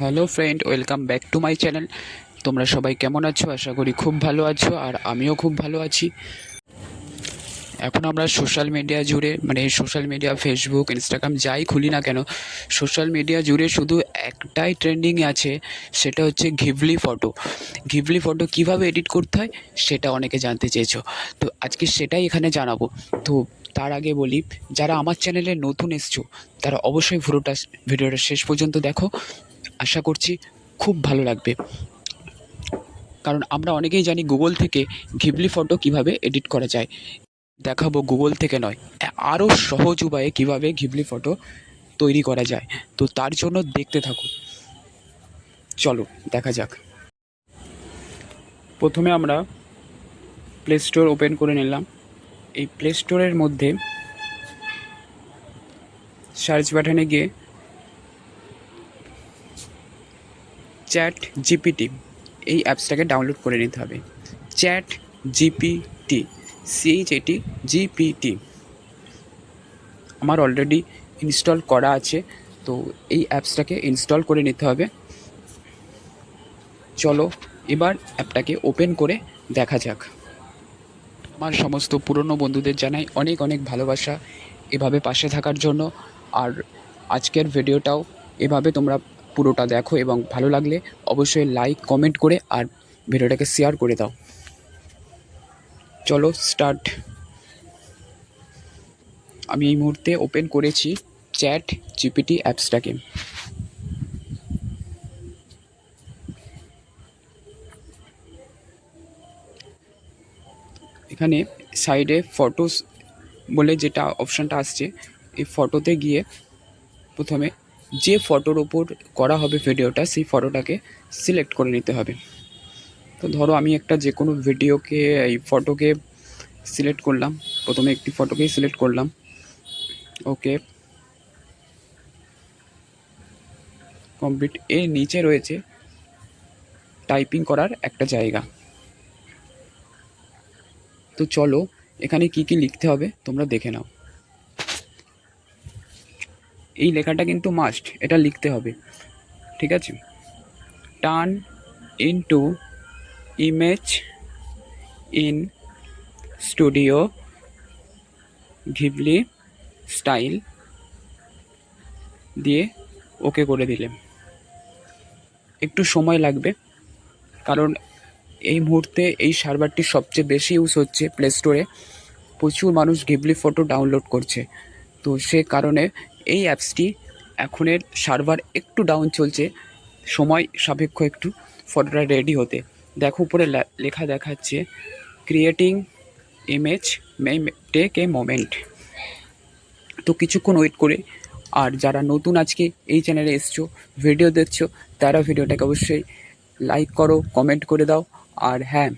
Hello friend, welcome back to my channel. তোমরা সবাই কেমন আছো? আশা করি খুব ভালো আছো, আর আমিও খুব ভালো আছি। এখন আমরা সোশ্যাল মিডিয়া জুড়ে মানে সোশ্যাল মিডিয়া, ফেসবুক, ইনস্টাগ্রাম, যাই খুলি না কেন, সোশ্যাল মিডিয়া জুড়ে শুধু একটাই ট্রেন্ডিংয়ে আছে, সেটা হচ্ছে ঘিবলি ফটো। ঘিবলি ফটো কীভাবে এডিট করতে হয়, সেটা অনেকে জানতে চেয়েছো। তো আজকে সেটাই এখানে জানাব। তো তার আগে বলি, যারা আমার চ্যানেলে নতুন এসছো, তারা অবশ্যই ভিডিওটা ভিডিওটা শেষ পর্যন্ত দেখো। আশা করছি খুব ভালো লাগবে। কারণ আমরা অনেকেই জানি গুগল থেকে ঘিবলি ফটো কীভাবে এডিট করা যায়। দেখাবো গুগল থেকে নয়, আরও সহজ উপায়ে কীভাবে ঘিবলি ফটো তৈরি করা যায়। তো তার জন্য দেখতে থাকুন। চলো, দেখা যাক। প্রথমে আমরা প্লে স্টোর ওপেন করে নিলাম। এই প্লে স্টোরের মধ্যে সার্চ বাটনে গিয়ে চ্যাট জিপিটি, এই অ্যাপসটাকে ডাউনলোড করে নিতে হবে। Chat GPT সিএইচএটি GPT. আমার অলরেডি ইনস্টল করা আছে, তো এই অ্যাপসটাকে ইনস্টল করে নিতে হবে। চলো এবার অ্যাপটাকে ওপেন করে দেখা যাক। আমার সমস্ত পুরনো বন্ধুদের জানাই অনেক অনেক ভালোবাসা এভাবে পাশে থাকার জন্য। আর আজকের ভিডিওটাও এভাবে তোমরা পুরোটা দেখো এবং ভালো লাগলে অবশ্যই লাইক কমেন্ট করে আর ভিডিওটাকে শেয়ার করে দাও। চলো স্টার্ট আমি এই মুহূর্তে ওপেন করেছি চ্যাট জিপিটি অ্যাপসটাকে এখানে সাইডে ফটোস বলে যেটা অপশানটা আসছে, এই ফটোতে গিয়ে প্রথমে যে ফটোর ওপর করা হবে ভিডিওটা সেই ফটোটাকে সিলেক্ট করে নিতে হবে। তো ধরো আমি একটা যে কোনো ভিডিওকে এই ফটোকে সিলেক্ট করলাম। প্রথমে একটি ফটোকেই সিলেক্ট করলাম। ওকে কমপ্লিট এর নিচে রয়েছে টাইপিং করার একটা জায়গা। তো চলো, এখানে কি কি লিখতে হবে তোমরা দেখে নাও। এই লেখাটা কিন্তু মাস্ট এটা লিখতে হবে। ঠিক আছে? Turn into image in studio Ghibli style দিয়ে ওকে করে দিলেন একটু সময় লাগবে, কারণ এই মুহূর্তে এই সার্ভারটি সবচেয়ে বেশি ইউজ হচ্ছে প্লে স্টোরে প্রচুর মানুষ ঘিবলি ফটো ডাউনলোড করছে। তো সে কারণে এই অ্যাপসটি এখনের সার্ভার একটু ডাউন চলছে, সময় সাপেক্ষ একটু, ফটোটা রেডি হতে। দেখো উপরে লেখা দেখাচ্ছে creating image take a moment তো কিছুক্ষণ ওয়েট করে, আর যারা নতুন আজকে এই চ্যানেলে এসছো ভিডিও দেখছ, তারা ভিডিওটাকে অবশ্যই লাইক করো কমেন্ট করে দাও, আর হ্যাঁ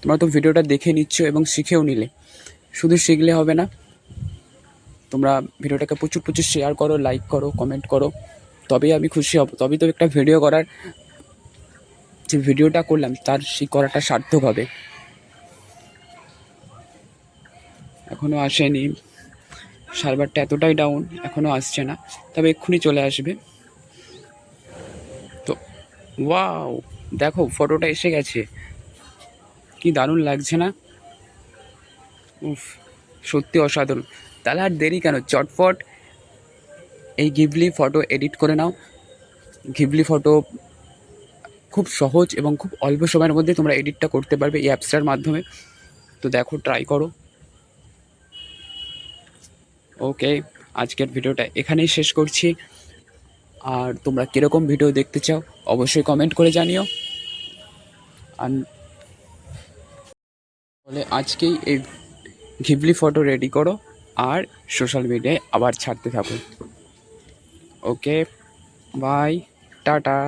তোমরা তো ভিডিওটা দেখে নিচ্ছ এবং শিখেও নিলে। শুধু শিখলে হবে না তোমরা ভিডিওটাকে প্রচুর প্রচুর শেয়ার করো লাইক করো কমেন্ট করো। তবেই আমি খুশি হব, তবেই তো একটা ভিডিও করার যে ভিডিওটা করলাম, তার সেই করাটা সার্থক হবে। এখনও আসেনি। সার্ভারটা এতটাই ডাউন এখনও আসছে না। তবে এক্ষুনি চলে আসবে। তো ওয়াও দেখো ফটোটা এসে গেছে। কি দারুণ লাগছে না? উফ। সত্যি অসাধারণ। তাহলে আর দেরি কেন? চটপট এই গিবলি ফটো এডিট করে নাও। গিবলি ফটো খুব সহজ এবং খুব অল্প সময়ের মধ্যে তোমরা এডিটটা করতে পারবে এই অ্যাপসটার মাধ্যমে। তো দেখো ট্রাই করো। ওকে আজকের ভিডিওটা এখানেই শেষ করছি। আর তোমরা কীরকম ভিডিও দেখতে চাও অবশ্যই কমেন্ট করে জানিও। আর বলে আজকেই এই ঘিবলি ফটো রেডি করো আর সোশ্যাল মিডিয়ায় আবার ছাড়তে থাকো। Okay bye tata.